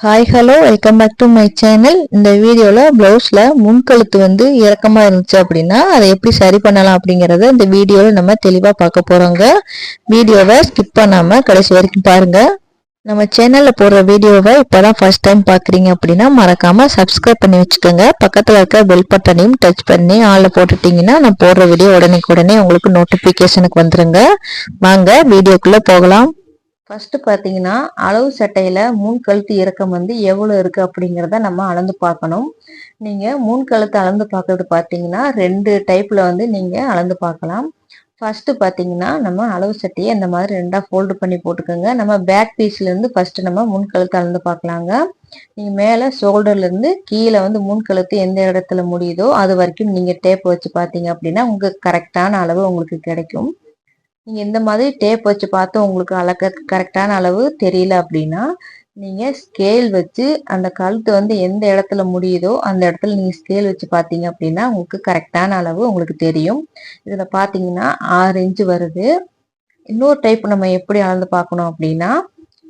Hi hello welcome back to my channel இந்த வீடியோவில் ப்ளவுஸில் முன்கழுத்து வந்து இறக்கமாக இருந்துச்சு அப்படின்னா அதை எப்படி சரி பண்ணலாம் அப்படிங்கிறத இந்த வீடியோவில் நம்ம தெளிவாக பார்க்க போகிறோங்க வீடியோவை ஸ்கிப் பண்ணாமல் கடைசி வரைக்கும் பாருங்கள் நம்ம சேனலில் போடுற வீடியோவை இப்போ தான் ஃபஸ்ட் டைம் பார்க்குறீங்க அப்படின்னா மறக்காமல் சப்ஸ்கிரைப் பண்ணி வச்சுக்கோங்க. பக்கத்தில் இருக்க பெல் பட்டனையும் டச் பண்ணி ஆளில் போட்டுட்டிங்கன்னா நான் போடுற வீடியோ உடனே உடனே உங்களுக்கு நோட்டிஃபிகேஷனுக்கு வந்துடுங்க வாங்க வீடியோக்குள்ளே போகலாம். ஃபர்ஸ்ட் பார்த்தீங்கன்னா அளவு சட்டையில முன் கழுத்து இறக்கம் வந்து எவ்வளோ இருக்கு அப்படிங்கிறத நம்ம அளந்து பார்க்கணும். நீங்க முன் கழுத்து அளந்து பார்க்கறது பார்த்தீங்கன்னா ரெண்டு டைப்ல வந்து நீங்க அளந்து பார்க்கலாம். ஃபர்ஸ்ட் பார்த்தீங்கன்னா நம்ம அளவு சட்டையை இந்த மாதிரி ரெண்டா ஃபோல்டு பண்ணி போட்டுக்கோங்க. நம்ம பேக் பீஸ்ல இருந்து ஃபர்ஸ்ட் நம்ம முன் கழுத்து அளந்து பார்க்கலாங்க. நீங்க மேலே ஷோல்டர்ல இருந்து கீழே வந்து முன் கழுத்து எந்த இடத்துல முடியுதோ அது வரைக்கும் நீங்க டேப் வச்சு பார்த்தீங்க அப்படின்னா உங்களுக்கு கரெக்டான அளவு உங்களுக்கு கிடைக்கும். நீங்கள் இந்த மாதிரி டேப் வச்சு பார்த்து உங்களுக்கு அளக்க கரெக்டான அளவு தெரியல அப்படின்னா நீங்கள் ஸ்கேல் வச்சு அந்த கழுத்து வந்து எந்த இடத்துல முடியுதோ அந்த இடத்துல நீங்கள் ஸ்கேல் வச்சு பார்த்தீங்க அப்படின்னா உங்களுக்கு கரெக்டான அளவு உங்களுக்கு தெரியும். இதில் பார்த்தீங்கன்னா ஆறு இன்ச்சு வருது. இன்னொரு டைப் நம்ம எப்படி அளந்து பார்க்கணும் அப்படின்னா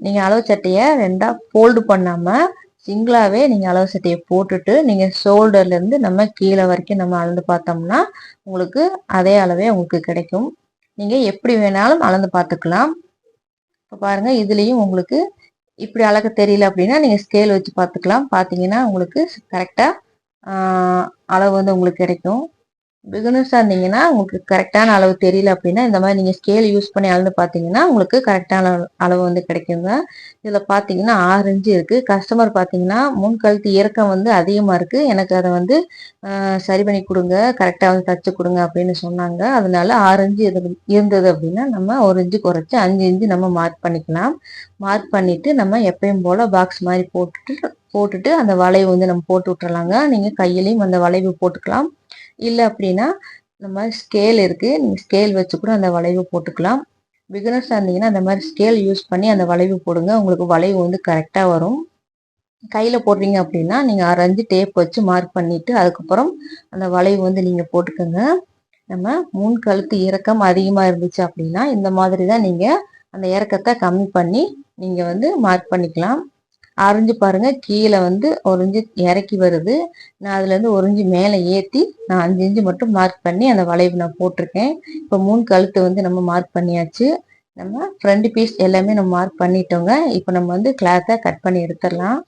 நீங்கள் அளவு சட்டையை ரெண்டாக ஃபோல்டு பண்ணாமல் சிங்கிளாகவே நீங்கள் அளவு சட்டையை போட்டுட்டு நீங்கள் ஷோல்டர்லேருந்து நம்ம கீழே வரைக்கும் நம்ம அளந்து பார்த்தோம்னா உங்களுக்கு அதே அளவே உங்களுக்கு கிடைக்கும். நீங்கள் எப்படி வேணாலும் அளந்து பார்த்துக்கலாம். இப்போ பாருங்கள் இதுலேயும் உங்களுக்கு இப்படி அளக்க தெரியல அப்படின்னா நீங்கள் ஸ்கேல் வச்சு பார்த்துக்கலாம். பார்த்தீங்கன்னா உங்களுக்கு கரெக்டாக அளவு வந்து உங்களுக்கு கிடைக்கும். பிகினர்ஸாக இருந்தீங்கன்னா உங்களுக்கு கரெக்டான அளவு தெரியல அப்படின்னா இந்த மாதிரி நீங்கள் ஸ்கேல் யூஸ் பண்ணி அளந்து பார்த்தீங்கன்னா உங்களுக்கு கரெக்டான அளவு வந்து கிடைக்குங்க. இதில் பார்த்தீங்கன்னா ஆறு இன்ச்சு இருக்குது கஸ்டமர் பார்த்தீங்கன்னா முன் கழுத்து இறக்கம் வந்து அதிகமாக இருக்குது எனக்கு அதை வந்து சரி பண்ணி கொடுங்க. கரெக்டாக வந்து தச்சு கொடுங்க அப்படின்னு சொன்னாங்க. அதனால ஆறு இன்ச்சு இருந்தது அப்படின்னா நம்ம ஒரு இன்ச்சு குறைச்சி அஞ்சு இன்ச்சு நம்ம மார்க் பண்ணிக்கலாம். மார்க் பண்ணிவிட்டு நம்ம எப்பயும் போல் பாக்ஸ் மாதிரி போட்டுட்டு போட்டுட்டு அந்த வளைவு வந்து நம்ம போட்டு விட்டுறலாங்க. நீங்கள் கையிலையும் அந்த வளைவு போட்டுக்கலாம். இல்லை அப்படின்னா இந்த மாதிரி ஸ்கேல் இருக்குது நீங்கள் ஸ்கேல் வச்சு கூட அந்த வளைவு போட்டுக்கலாம். பிகினர்ஸாக இருந்தீங்கன்னா அந்த மாதிரி ஸ்கேல் யூஸ் பண்ணி அந்த வளைவு போடுங்க. உங்களுக்கு வளைவு வந்து கரெக்டாக வரும். கையில் போடுறீங்க அப்படின்னா நீங்கள் அரைஞ்சு டேப் வச்சு மார்க் பண்ணிவிட்டு அதுக்கப்புறம் அந்த வளைவு வந்து நீங்கள் போட்டுக்கோங்க. நம்ம முன் கழுத்து இறக்கம் அதிகமாக இருந்துச்சு அப்படின்னா இந்த மாதிரி தான் நீங்கள் அந்த இறக்கத்தை கம்மி பண்ணி நீங்கள் வந்து மார்க் பண்ணிக்கலாம். அரைஞ்சு பாருங்க. கீழே வந்து ஒரு இஞ்சி இறக்கி வருது. நான் அதுலேருந்து ஒரு இஞ்சி மேலே ஏற்றி நான் அஞ்சு இஞ்சி மட்டும் மார்க் பண்ணி அந்த வளைவு நான் போட்டிருக்கேன். இப்போ மூணு கழுத்து வந்து நம்ம மார்க் பண்ணியாச்சு. நம்ம ஃப்ரண்ட் பீஸ் எல்லாமே நம்ம மார்க் பண்ணிட்டோங்க. இப்போ நம்ம வந்து கிளாத்தை கட் பண்ணி எடுத்துடலாம்.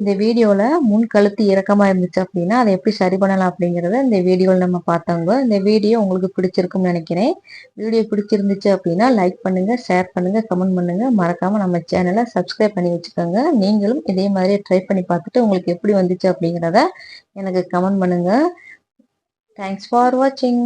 இந்த வீடியோவில் முன் கழுத்து இறக்கமாக இருந்துச்சு அப்படின்னா அதை எப்படி சரி பண்ணலாம் அப்படிங்கிறத இந்த வீடியோவில் நம்ம பார்த்தோங்க இந்த வீடியோ உங்களுக்கு பிடிச்சிருக்கும்னு நினைக்கிறேன். வீடியோ பிடிச்சிருந்துச்சு அப்படின்னா லைக் பண்ணுங்கள் ஷேர் பண்ணுங்கள் கமெண்ட் பண்ணுங்கள் மறக்காமல் நம்ம சேனலை சப்ஸ்கிரைப் பண்ணி வச்சுக்கோங்க. நீங்களும் இதே மாதிரி ட்ரை பண்ணி பார்த்துட்டு உங்களுக்கு எப்படி வந்துச்சு அப்படிங்கிறத எனக்கு கமெண்ட் பண்ணுங்கள் தேங்க்ஸ் ஃபார் வாட்சிங்